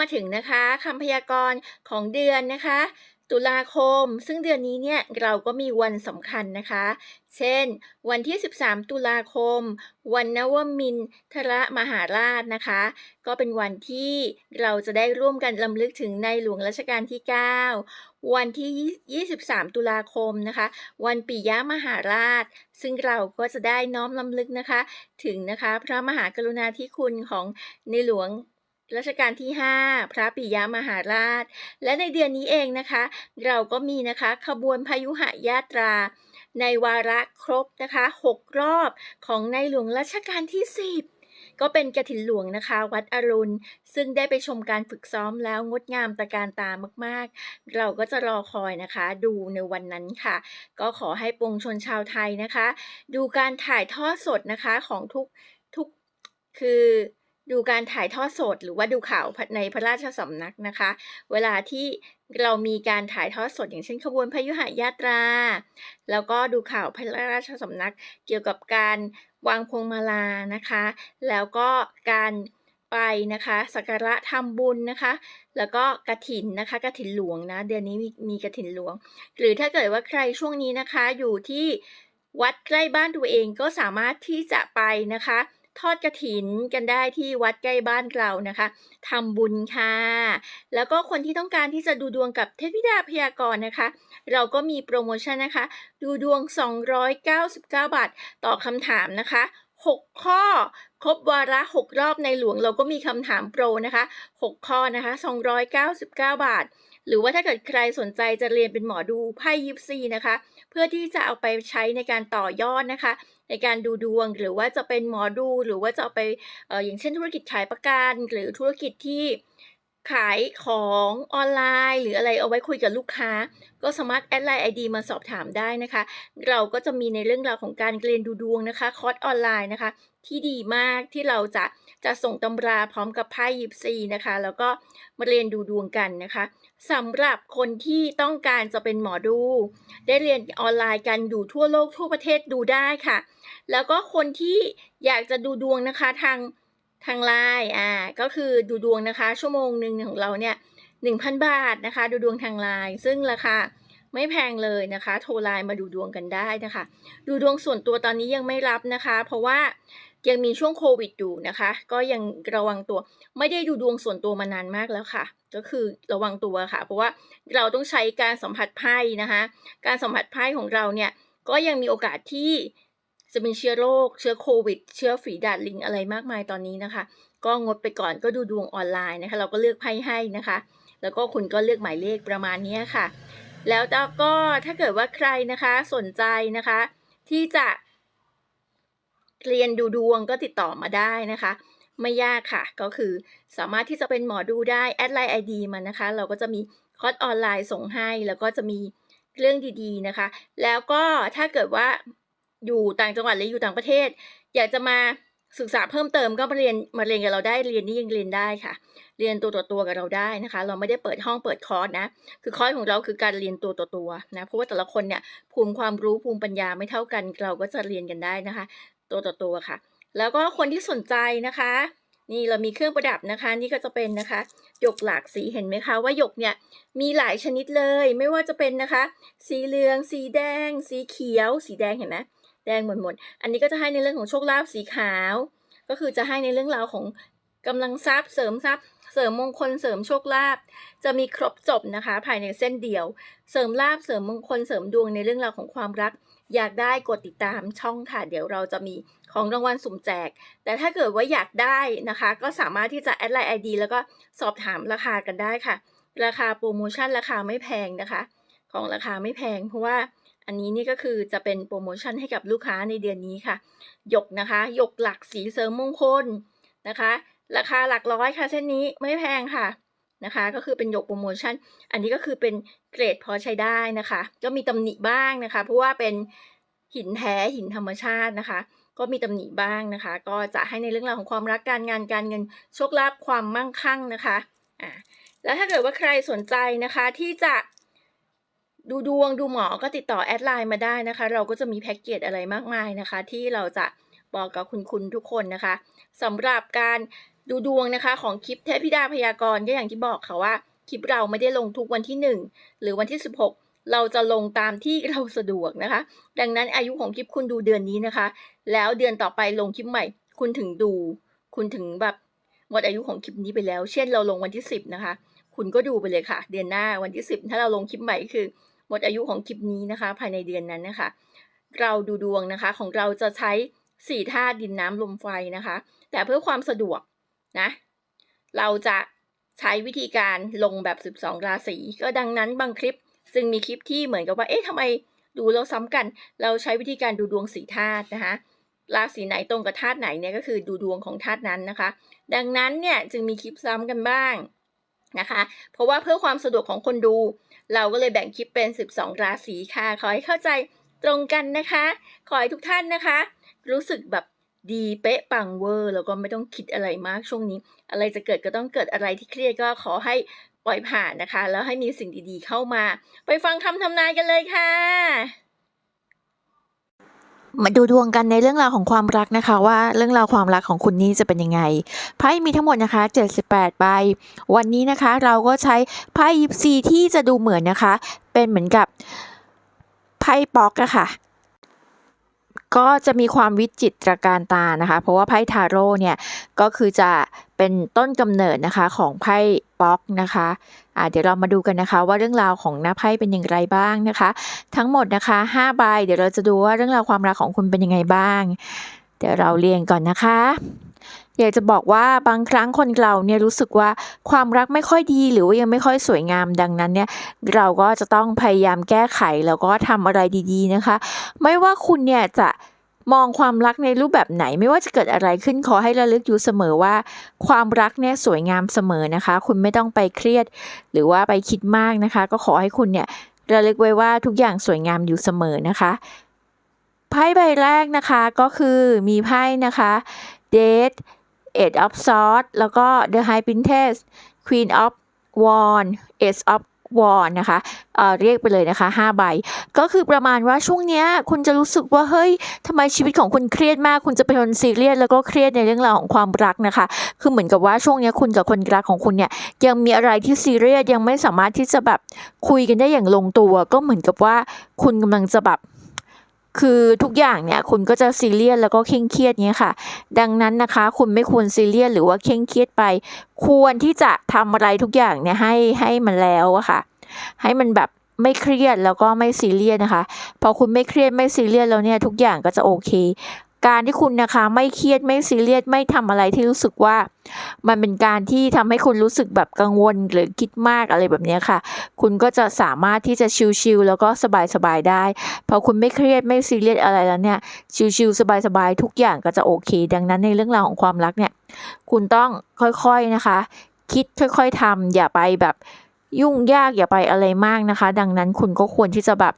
มาถึงนะคะคำพยากรณ์ของเดือนนะคะ ตุลาคม ซึ่งเดือนนี้เนี่ยเราก็มีวันสำคัญนะคะ เช่น วันที่ 13 ตุลาคม วันนวมินทรมหาราชนะคะ ก็เป็นวันที่เราจะได้ร่วมกันลำลึกถึงในหลวงรัชกาลที่ 9 วันที่ 23 ตุลาคมนะคะ วันปิยมหาราชซึ่งเราก็จะได้น้อมลำลึกนะคะ ถึงนะคะ พระมหากรุณาธิคุณของในหลวง รัชกาลที่ 5 พระปิยมหาราช และในเดือนนี้เองนะคะ เราก็มีนะคะขบวนพายุหยาตรา ในวาระครบนะคะ 6 รอบของในหลวงรัชกาลที่ 10ก็เป็นกระถินหลวงนะคะ วัดอรุณ ซึ่งได้ไปชมการฝึกซ้อมแล้วงดงามตะการตามากๆ เราก็จะรอคอยนะคะ ดูในวันนั้นค่ะ ก็ขอให้ปวงชนชาวไทยนะคะ ดูการถ่ายทอดสดนะคะของทุกทุกคือ ดูการถ่ายทอดสดหรือว่าดูข่าวในพระราชสำนักนะคะ เวลาที่เรามีการถ่ายทอดสดอย่างเช่นขบวนพยุหยาตรา แล้วก็ดูข่าวพระราชสำนัก เกี่ยวกับการวางพวงมาลานะคะ แล้วก็การไปนะคะสักการะทำบุญนะคะ แล้วก็กระถินนะคะกระถินหลวงนะ เดือนนี้มีมีกระถินหลวง หรือถ้าเกิดว่าใครช่วงนี้นะคะอยู่ที่วัดใกล้บ้านตัวเองก็สามารถที่จะไปนะคะ ทอดกระถินกันได้ที่วัดใกล้บ้านเรานะคะทำบุญค่ะ แล้วก็คนที่ต้องการที่จะดูดวงกับเทพธิดาพยากรณ์นะคะ เราก็มีโปรโมชั่นนะคะ ดูดวง 299 บาท ต่อคำถามนะคะ6 ข้อ ครบวาระ6รอบในหลวงเราก็มีคำถามโปรนะคะ 6 ข้อนะคะ 299 บาท หรือว่าถ้าเกิดใครสนใจจะเรียนเป็นหมอดูไพ่ยิปซีนะคะ เพื่อที่จะเอาไปใช้ในการต่อยอดนะคะ ในการดูดวงหรือว่าจะเป็นหมอดู หรือว่าจะเอาไปอออย่างเช่นธุรกิจขายประกัน หรือธุรกิจที่ ขายของออนไลน์ หรืออะไรเอาไว้คุยกับลูกค้า ก็สามารถแอดไลน์ไอดีมาสอบถามได้นะคะ เราก็จะมีในเรื่องราวของการเรียนดูดวงนะคะคอร์สออนไลน์นะคะ ที่ดีมากที่เราจะจะส่งตำราพร้อมกับไพ่ยิปซีนะคะ แล้วก็มาเรียนดูดวงกันนะคะสำหรับคนที่ต้องการจะเป็นหมอดู ได้เรียนออนไลน์กันอยู่ทั่วโลกทั่วประเทศดูได้ค่ะ แล้วก็คนที่อยากจะดูดวงนะคะทาง ทางไลน์อ่าก็คือดูดวงนะคะ ชั่วโมงหนึ่งของเราเนี่ย1,000บาทนะคะ ดูดวงทางไลน์ซึ่งราคาไม่แพงเลยนะคะ โทรไลน์มาดูดวงกันได้นะคะ ดูดวงส่วนตัวตอนนี้ยังไม่รับนะคะ เพราะว่ายังมีช่วงโควิดอยู่นะคะ ก็ยังระวังตัว ไม่ได้ดูดวงส่วนตัวมานานมากแล้วค่ะ ก็คือระวังตัวค่ะ เพราะว่าเราต้องใช้การสัมผัสไพ่นะคะ การสัมผัสไพ่ของเราเนี่ยก็ยังมีโอกาสที่ จะมีเชื้อโรค เชื้อโควิด เชื้อฝีดาดลิงอะไรมากมายตอนนี้นะคะ ก็งดไปก่อนก็ดูดวงออนไลน์นะคะ เราก็เลือกไพ่ให้นะคะ แล้วก็คุณก็เลือกหมายเลขประมาณนี้ค่ะ แล้วก็ถ้าเกิดว่าใครนะคะสนใจนะคะ ที่จะเรียนดูดวงก็ติดต่อมาได้นะคะ ไม่ยากค่ะ ก็คือสามารถที่จะเป็นหมอดูได้แอดไลน์ไอดีมานะคะ เราก็จะมีคอร์สออนไลน์ส่งให้ แล้วก็จะมีเรื่องดีๆนะคะ แล้วก็ถ้าเกิดว่า อยู่ต่างจังหวัดหรืออยู่ต่างประเทศ อยากจะมาศึกษาเพิ่มเติมก็มาเรียนมาเรียนกับเราได้เรียนนี่ยังเรียนได้ค่ะ เรียนตัวต่อตัวกับเราได้นะคะ เราไม่ได้เปิดห้องเปิดคอร์สนะ คือคอร์สของเราคือการเรียนตัวต่อตัวนะเพราะว่าแต่ละคนเนี่ยภูมิความรู้ภูมิปัญญาไม่เท่ากัน เราก็จะเรียนกันได้นะคะ ตัวต่อตัวค่ะ แล้วก็คนที่สนใจนะคะ นี่เรามีเครื่องประดับนะคะ นี่ก็จะเป็นนะคะหยกหลากสีเห็นไหมคะว่าหยกเนี่ยมีหลายชนิดเลย ไม่ว่าจะเป็นนะคะ สีเหลือง สีแดง สีเขียว สีแดงเห็นไหม แดงหมดหมด อันนี้ก็จะให้ในเรื่องของโชคลาภสีขาว ก็คือจะให้ในเรื่องราวของกำลังทรัพย์เสริมทรัพย์ เสริมมงคลเสริมโชคลาภจะมีครบจบนะคะ ภายในเส้นเดียว เสริมลาภเสริมมงคลเสริมดวงในเรื่องราวของความรัก อยากได้กดติดตามช่องค่ะ เดี๋ยวเราจะมีของรางวัลสุ่มแจก แต่ถ้าเกิดว่าอยากได้นะคะ ก็สามารถที่จะแอดไลน์ไอดีแล้วก็สอบถามราคากันได้ค่ะ ราคาโปรโมชั่นราคาไม่แพงนะคะ ของราคาไม่แพงเพราะว่า อันนี้นี่ก็คือจะเป็นโปรโมชั่นให้กับลูกค้าในเดือนนี้ค่ะ หยกนะคะหยกหลักสีเสริมมงคลนะคะ ราคาหลักร้อยค่ะเส้นนี้ไม่แพงค่ะนะคะ ก็คือเป็นหยกโปรโมชั่น อันนี้ก็คือเป็นเกรดพอใช้ได้นะคะ ก็มีตำหนิบ้างนะคะ เพราะว่าเป็นหินแท้หินธรรมชาตินะคะ ก็มีตำหนิบ้างนะคะ ก็จะให้ในเรื่องราวของความรักการงานการเงินโชคลาภความมั่งคั่งนะคะอ่าแล้วถ้าเกิดว่าใครสนใจนะคะที่จะ ดูดวงดูหมอก็ติดต่อแอดไลน์มาได้นะคะ เราก็จะมีแพ็กเกจอะไรมากมายนะคะ ที่เราจะบอกกับคุณคุณทุกคนนะคะสำหรับการดูดวงนะคะ ของคลิปเทพธิดาพยากรณ์ก็อย่างที่บอกค่ะว่า คลิปเราไม่ได้ลงทุกวันที่ 1 หรือวันที่ 16 เราจะลงตามที่เราสะดวกนะคะ ดังนั้นอายุของคลิปคุณดูเดือนนี้นะคะ แล้วเดือนต่อไปลงคลิปใหม่ คุณถึงดู คุณถึงแบบหมดอายุของคลิปนี้ไปแล้ว เช่นเราลงวันที่ 10 นะคะ คุณก็ดูไปเลยค่ะ เดือนหน้าวันที่ 10 ถ้าเราลงคลิปใหม่คือ หมดอายุของคลิปนี้นะคะ ภายในเดือนนั้นนะคะ เราดูดวงนะคะของเราจะใช้สี่ธาตุดินน้ำลมไฟนะคะ แต่เพื่อความสะดวกนะ เราจะใช้วิธีการลงแบบ 12 ราศีก็ดังนั้นบางคลิปจึงมีคลิปที่เหมือนกับว่า เอ๊ะทำไมดูแล้วซ้ำกัน เราใช้วิธีการดูดวงสีธาตุนะคะ ราศีไหนตรงกับธาตุไหนเนี่ยก็คือดูดวงของธาตุนั้นนะคะ ดังนั้นเนี่ยจึงมีคลิปซ้ำกันบ้างนะคะ เพราะว่าเพื่อความสะดวกของคนดู เราก็เลยแบ่งคลิปเป็น 12 ราศีค่ะ ขอให้เข้าใจตรงกันนะคะ ขอให้ทุกท่านนะคะ รู้สึกแบบดีเป๊ะปังเวอร์แล้วก็ไม่ต้องคิดอะไรมากช่วงนี้ อะไรจะเกิดก็ต้องเกิดอะไรที่เครียดก็ขอให้ปล่อยผ่านนะคะ แล้วให้มีสิ่งดีๆเข้ามา ไปฟังคำทำนายกันเลยค่ะ มาดูดวงกันในเรื่องราวของความรักนะคะว่าเรื่องราวความรักของคุณนี่จะเป็นยังไงไพ่มีทั้งหมดนะคะ 78 ใบ วันนี้นะคะเราก็ใช้ไพ่ยิปซีที่จะดูเหมือนนะคะ เป็นเหมือนกับไพ่ป๊อกอะค่ะ ก็จะมีความวิจิตรการตานะคะ เพราะว่าไพ่ทาโร่เนี่ยก็คือจะเป็นต้นกำเนิดนะคะของไพ่ป๊อกนะคะอ่าเดี๋ยวเรามาดูกันนะคะ ว่าเรื่องราวของหน้าไพ่เป็นอย่างไรบ้างนะคะ ทั้งหมดนะคะ5ใบเดี๋ยวเราจะดูว่าเรื่องราวความรักของคุณเป็นยังไงบ้าง เดี๋ยวเราเรียงก่อนนะคะ อยากจะบอกว่าบางครั้งคนเราเนี่ยรู้สึกว่าความรักไม่ค่อยดีหรือว่ายังไม่ค่อยสวยงามดังนั้นเนี่ยเราก็จะต้องพยายามแก้ไขแล้วก็ทำอะไรดีๆนะคะ ไม่ว่าคุณเนี่ยจะมองความรักในรูปแบบไหนไม่ว่าจะเกิดอะไรขึ้นขอให้ระลึกอยู่เสมอว่า ความรักเนี่ยสวยงามเสมอนะคะ คุณไม่ต้องไปเครียด หรือว่าไปคิดมากนะคะ ก็ขอให้คุณเนี่ยระลึกไว้ว่าทุกอย่างสวยงามอยู่เสมอนะคะไพ่ใบแรกนะคะก็คือมีไพ่นะคะ Date Eight of Swords แล้วก็ The High Princess Queen of Wands Ace of w a n d นะคะเอ่อเรียกไปเลยนะคะ5ใบ ก็คือประมาณว่าช่วงเนี้ยคุณจะรู้สึกว่าเฮ้ยทำไมชีวิตของคุณเครียดมาก คุณจะเป็นคนซีเรียสแล้วก็เครียดในเรื่องราวของความรักนะคะ คือเหมือนกับว่าช่วงเนี้ยคุณกับคนรักของคุณเนี่ยยังมีอะไรที่ซีเรียสยังไม่สามารถที่จะแบบคุยกันได้อย่างลงตัว ก็เหมือนกับว่าคุณกำลังจะแบบ คือทุกอย่างเนี่ยคุณก็จะซีเรียสแล้วก็เคร่งเครียดเงี้ยค่ะ ดังนั้นนะคะ คุณไม่ควรซีเรียสหรือว่าเคร่งเครียดไป ควรที่จะทำอะไรทุกอย่างเนี่ยให้ให้มันแล้วอะค่ะ ให้มันแบบไม่เครียดแล้วก็ไม่ซีเรียสนะคะ พอคุณไม่เครียดไม่ซีเรียสแล้วเนี่ยทุกอย่างก็จะโอเค การที่คุณนะคะไม่เครียดไม่ซีเรียสไม่ทำอะไรที่รู้สึกว่า มันเป็นการที่ทำให้คุณรู้สึกแบบกังวลหรือคิดมากอะไรแบบนี้ค่ะ คุณก็จะสามารถที่จะชิลๆแล้วก็สบายๆได้พอคุณไม่เครียดไม่ซีเรียสอะไรแล้วเนี่ยชิลๆสบายๆทุกอย่างก็จะโอเค ดังนั้นในเรื่องราวของความรักเนี่ย คุณต้องค่อยๆนะคะ คิดค่อย ๆทำอย่าไปแบบยุ่งยากอย่าไปอะไรมากนะคะ ดังนั้นคุณก็ควรที่จะแบบ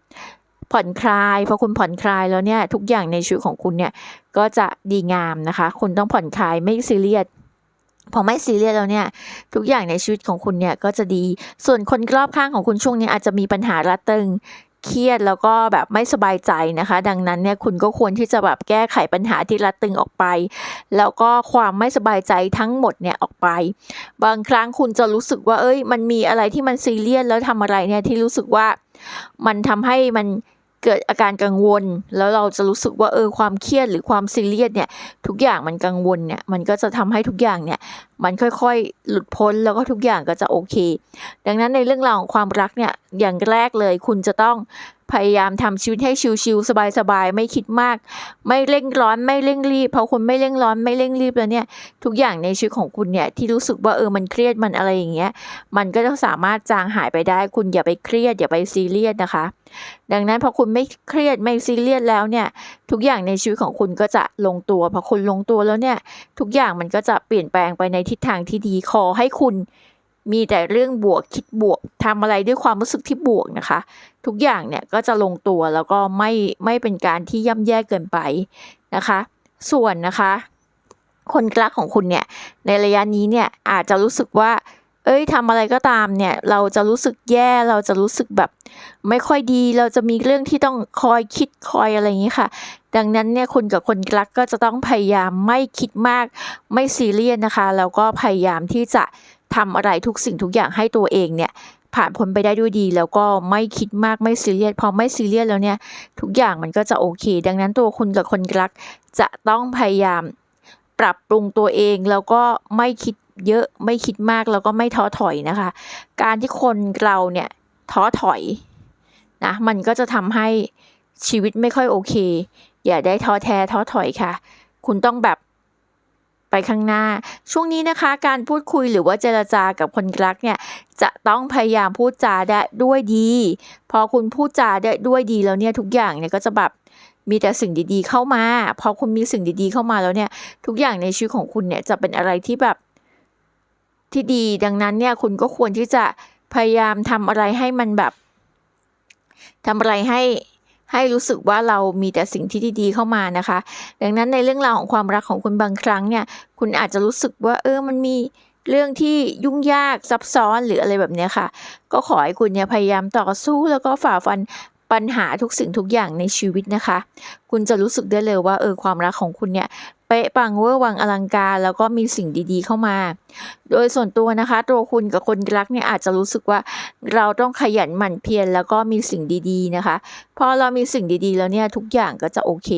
ผ่อนคลายพอคุณผ่อนคลายแล้วเนี่ยทุกอย่างในชีวิตของคุณเนี่ยก็จะดีงามนะคะ คุณต้องผ่อนคลายไม่ซีเรียสพอไม่ซีเรียสแล้วเนี่ยทุกอย่างในชีวิตของคุณเนี่ยก็จะดีส่วนคนรอบข้างของคุณช่วงนี้อาจจะมีปัญหาระตึงเครียดแล้วก็แบบไม่สบายใจนะคะ ดังนั้นเนี่ยคุณก็ควรที่จะแบบแก้ไขปัญหาที่ระตึงออกไป แล้วก็ความไม่สบายใจทั้งหมดเนี่ยออกไป บางครั้งคุณจะรู้สึกว่าเอ้ย มันมีอะไรที่มันซีเรียสแล้วทำอะไรเนี่ยที่รู้สึกว่ามันทำให้มัน เกิดอาการกังวล แล้วเราจะรู้สึกว่าเออความเครียดหรือความซีเรียสเนี่ย ทุกอย่างมันกังวลเนี่ย มันก็จะทำให้ทุกอย่างเนี่ย มันค่อยๆ หลุดพ้นแล้วก็ทุกอย่างก็จะโอเค ดังนั้นในเรื่องราวของความรักเนี่ยอย่างแรกเลยคุณจะต้อง พยายามทำชีวิตให้ชิลๆสบายๆ ไม่คิดมาก ไม่เร่งร้อนไม่เร่งรีบ เพราะคุณไม่เร่งร้อนไม่เร่งรีบแล้วเนี่ย ทุกอย่างในชีวิตของคุณเนี่ยที่รู้สึกว่าเออมันเครียดมันอะไรอย่างเงี้ย มันก็จะสามารถจางหายไปได้ คุณอย่าไปเครียดอย่าไปซีเรียสนะคะ ดังนั้นพอคุณไม่เครียดไม่ซีเรียสแล้วเนี่ย ทุกอย่างในชีวิตของคุณก็จะลงตัวพอคุณลงตัวแล้วเนี่ย ทุกอย่างมันก็จะเปลี่ยนแปลงไปในทิศทางที่ดีขอให้คุณ มีแต่เรื่องบวกคิดบวกทำอะไรด้วยความรู้สึกที่บวกนะคะ ทุกอย่างเนี่ยก็จะลงตัวแล้วก็ไม่ไม่เป็นการที่ย่ำแย่เกินไปนะคะ ส่วนนะคะ คนรักของคุณเนี่ยในระยะนี้เนี่ยอาจจะรู้สึกว่า เอ้ยทำอะไรก็ตามเนี่ย เราจะรู้สึกแย่เราจะรู้สึกแบบ ไม่ค่อยดีเราจะมีเรื่องที่ต้องคอยคิดคอยอะไรอย่างนี้ค่ะ ดังนั้นเนี่ยคุณกับคนรักก็จะต้องพยายามไม่คิดมากไม่ซีเรียสนะคะแล้วก็พยายามที่จะ ทำอะไรทุกสิ่งทุกอย่างให้ตัวเองเนี่ยผ่านพ้นไปได้ด้วยดี แล้วก็ไม่คิดมากไม่ซีเรียสพอไม่ซีเรียสแล้วเนี่ยทุกอย่างมันก็จะโอเค ดังนั้นตัวคุณกับคนรักจะต้องพยายามปรับปรุงตัวเองแล้วก็ไม่คิดเยอะไม่คิดมากแล้วก็ไม่ท้อถอยนะคะ การที่คนเราเนี่ยท้อถอยนะมันก็จะทำให้ชีวิตไม่ค่อยโอเค อย่าได้ท้อแท้ท้อถอยค่ะ คุณต้องแบบ ไปข้างหน้า ช่วงนี้นะคะการพูดคุยหรือว่าเจรจากับคนรักเนี่ยจะต้องพยายามพูดจาได้ด้วยดี พอคุณพูดจาได้ด้วยดีแล้วเนี่ยทุกอย่างเนี่ยก็จะแบบมีแต่สิ่งดีๆเข้ามา พอคุณมีสิ่งดีๆเข้ามาแล้วเนี่ยทุกอย่างในชีวิตของคุณเนี่ยจะเป็นอะไรที่แบบที่ดีดังนั้นเนี่ยคุณก็ควรที่จะพยายามทำอะไรให้มันแบบทำอะไรให้ ให้รู้สึกว่าเรามีแต่สิ่งที่ดีๆเข้ามานะคะ ดังนั้นในเรื่องราวของความรักของคุณบางครั้งเนี่ย คุณอาจจะรู้สึกว่าเออมันมีเรื่องที่ยุ่งยากซับซ้อนหรืออะไรแบบนี้ค่ะ ก็ขอให้คุณเนี่ยพยายามต่อสู้แล้วก็ฝ่าฟันปัญหาทุกสิ่งทุกอย่างในชีวิตนะคะ คุณจะรู้สึกได้เลยว่าเออความรักของคุณเนี่ย เป๊ะปังเวอร์วังอลังการ แล้วก็มีสิ่งดีๆเข้ามา โดยส่วนตัวนะคะ ตัวคุณกับคนรักเนี่ยอาจจะรู้สึกว่าเราต้องขยันหมั่นเพียรแล้วก็มีสิ่งดีๆนะคะ พอเรามีสิ่งดีๆ แล้วเนี่ยทุกอย่างก็จะโอเค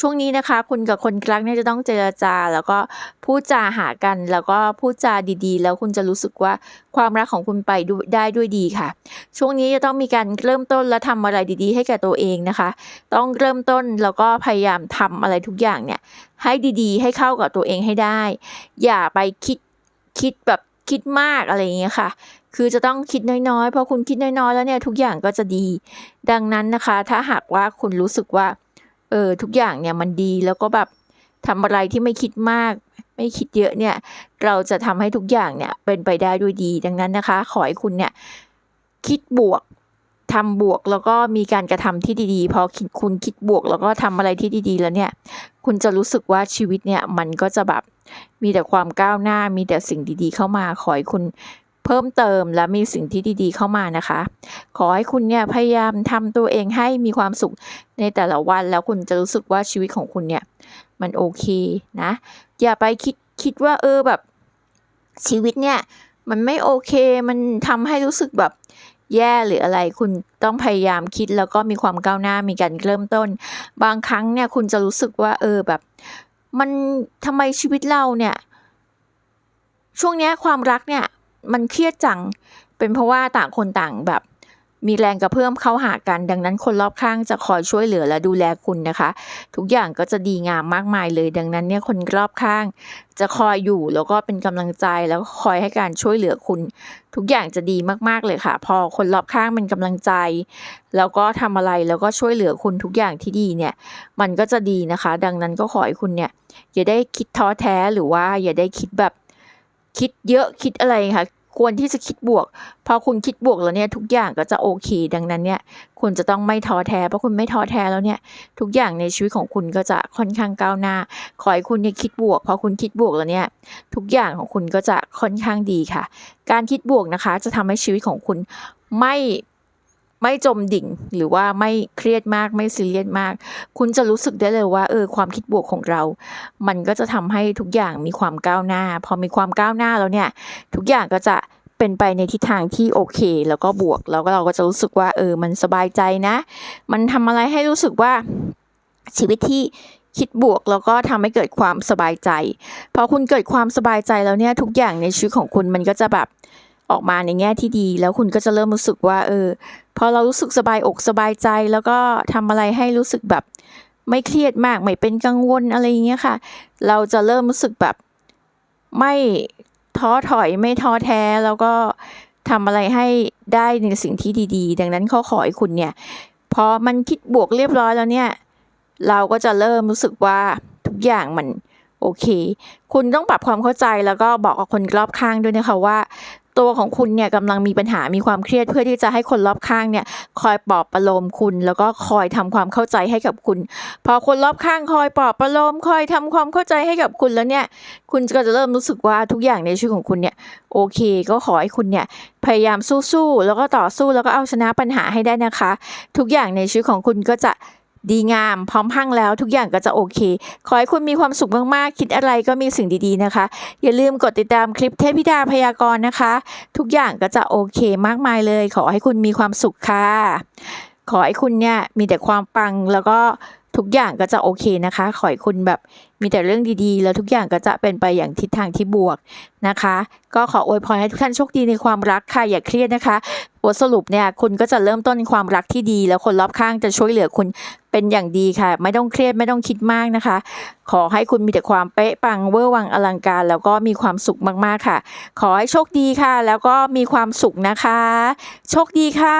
ช่วงนี้นะคะ คุณกับคนรักเนี่ยจะต้องเจรจาแล้วก็ พูดจาหากันแล้วก็พูดจาดีๆ แล้วคุณจะรู้สึกว่าความรักของคุณไปดได้ด้วยดีค่ะ ช่วงนี้จะต้องมีการเริ่มต้นและทำอะไรดีๆ ให้แก่ตัวเองนะคะ ต้องเริ่มต้นแล้วก็พยายามทำอะไรทุกอย่างเนี่ยให้ดีๆ ให้เข้ากับตัวเองให้ได้ อย่าไปคิดคิดแบบคิดมากอะไรอย่างเงี้ยค่ะ คือจะต้องคิดน้อยๆ เพอคุณคิดน้อยๆ แล้วเนี่ยทุกอย่างก็จะดี ดังนั้นนะคะ ถ้าหากว่าคุณรู้สึกว่า เออทุกอย่างเนี่ยมันดีแล้วก็แบบทำอะไรที่ไม่คิดมาก ไม่คิดเยอะเนี่ยเราจะทำให้ทุกอย่างเนี่ยเป็นไปได้ด้วยดีดังนั้นนะคะ ขอให้คุณเนี่ยคิดบวกทำบวกแล้วก็มีการกระทำที่ดีๆ พอคิดคุณคิดบวก แล้วก็ทำอะไรที่ดีๆ แล้วเนี่ย คุณจะรู้สึกว่าชีวิตเนี่ยมันก็จะแบบมีแต่ความก้าวหน้ามีแต่สิ่งดีๆ เข้ามา ขอให้คุณเพิ่มเติมและมีสิ่งที่ดีๆ เข้ามานะคะ ขอให้คุณเนี่ยพยายามทำตัวเองให้มีความสุขในแต่ละวัน แล้วคุณจะรู้สึกว่าชีวิตของคุณเนี่ยมันโอเคนะ อย่าไปคิดคิดว่าเออแบบชีวิตเนี่ย มันไม่โอเคมันทำให้รู้สึกแบบแย่หรืออะไรคุณต้องพยายามคิดแล้วก็มีความก้าวหน้ามีการเริ่มต้น บางครั้งเนี่ยคุณจะรู้สึกว่าเออแบบ มันทำไมชีวิตเราเนี่ย ช่วงเนี้ยความรักเนี่ย มันเครียดจังเป็นเพราะว่าต่างคนต่างแบบ มีแรงกระเพื่อมเข้าหากัน ดังนั้นคนรอบข้างจะคอยช่วยเหลือและดูแลคุณนะคะ ทุกอย่างก็จะดีงามมากมายเลย ดังนั้นเนี่ยคนรอบข้าง จะคอยอยู่แล้วก็เป็นกำลังใจแล้วก็คอยให้การช่วยเหลือคุณ ทุกอย่างจะดีมากๆเลยค่ะ พอคนรอบข้างเป็นกำลังใจ แล้วก็ทำอะไรแล้วก็ช่วยเหลือคุณทุกอย่างที่ดีเนี่ย มันก็จะดีนะคะ ดังนั้นก็ขอให้คุณเนี่ยอย่าได้คิดท้อแท้หรือว่าอย่าได้คิดแบบคิดเยอะคิดอะไรค่ะ ควรที่จะคิดบวก พอคุณคิดบวกแล้วเนี่ยทุกอย่างก็จะโอเค ดังนั้นเนี่ยคุณจะต้องไม่ท้อแท้เพราะคุณไม่ท้อแท้แล้วเนี่ยทุกอย่างในชีวิตของคุณก็จะค่อนข้างก้าวหน้า ขอให้คุณเนี่ยคิดบวก พอคุณคิดบวกแล้วเนี่ยทุกอย่างของคุณก็จะค่อนข้างดีค่ะ การคิดบวกนะคะ จะทำให้ชีวิตของคุณไม่ ไม่จมดิ่งหรือว่าไม่เครียดมากไม่ซีเรียสมาก คุณจะรู้สึกได้เลยว่าเออความคิดบวกของเรา มันก็จะทำให้ทุกอย่างมีความก้าวหน้า พอมีความก้าวหน้าแล้วเนี่ย ทุกอย่างก็จะเป็นไปในทิศทางที่โอเค แล้วก็บวกแล้วก็เราก็จะรู้สึกว่า เออ มันสบายใจนะ มันทำอะไรให้รู้สึกว่าชีวิตที่คิดบวกแล้วก็ทำให้เกิดความสบายใจ พอคุณเกิดความสบายใจแล้วเนี่ยทุกอย่างในชีวิตของคุณมันก็จะแบบออกมาในแง่ที่ดี แล้วคุณก็จะเริ่มรู้สึกว่า เออ พอเรารู้สึกสบายอกสบายใจ แล้วก็ทำอะไรให้รู้สึกแบบไม่เครียดมากไม่เป็นกังวลอะไรอย่างเงี้ยค่ะ เราจะเริ่มรู้สึกแบบไม่ท้อถอยไม่ท้อแท้แล้วก็ทำอะไรให้ได้ในสิ่งที่ดีๆ ดังนั้นเขาขอให้คุณเนี่ยพอมันคิดบวกเรียบร้อยแล้วเนี่ย เราก็จะเริ่มรู้สึกว่าทุกอย่างมันโอเค คุณต้องปรับความเข้าใจแล้วก็บอกกับคนรอบข้างด้วยนะคะว่า ตัวของคุณเนี่ยกำลังมีปัญหามีความเครียดเพื่อที่จะให้คนรอบข้างเนี่ยคอยปลอบประโลมคุณ แล้วก็คอยทำความเข้าใจให้กับคุณ พอคนรอบข้างคอยปลอบประโลมคอยทำความเข้าใจให้กับคุณแล้วเนี่ย คุณก็จะเริ่มรู้สึกว่าทุกอย่างในชีวิตของคุณเนี่ยโอเค ก็ขอให้คุณเนี่ยพยายามสู้ๆแล้วก็ต่อสู้แล้วก็เอาชนะปัญหาให้ได้นะคะ ทุกอย่างในชีวิตของคุณก็จะ ดีงาม พร้อมพังแล้วทุกอย่างก็จะโอเค ขอให้คุณมีความสุขมากๆ คิดอะไรก็มีสิ่งดีๆนะคะ อย่าลืมกดติดตามคลิปเทพธิดาพยากรณ์นะคะ ทุกอย่างก็จะโอเคมากมายเลย ขอให้คุณมีความสุขค่ะ ขอให้คุณเนี่ยมีแต่ความปังแล้วก็ ทุกอย่างก็จะโอเคนะคะ ขอให้คุณแบบมีแต่เรื่องดีๆ แล้วทุกอย่างก็จะเป็นไปอย่างทิศทางที่บวกนะคะ ก็ขออวยพรให้ทุกท่านโชคดีในความรักค่ะ อย่าเครียดนะคะบทสรุปเนี่ยคุณก็จะเริ่มต้นความรักที่ดี แล้วคนรอบข้างจะช่วยเหลือคุณเป็นอย่างดีค่ะ ไม่ต้องเครียดไม่ต้องคิดมากนะคะ ขอให้คุณมีแต่ความเป๊ะปังเวอร์วังอลังการ แล้วก็มีความสุขมากๆค่ะ ขอให้โชคดีค่ะ แล้วก็มีความสุขนะคะ โชคดีค่ะ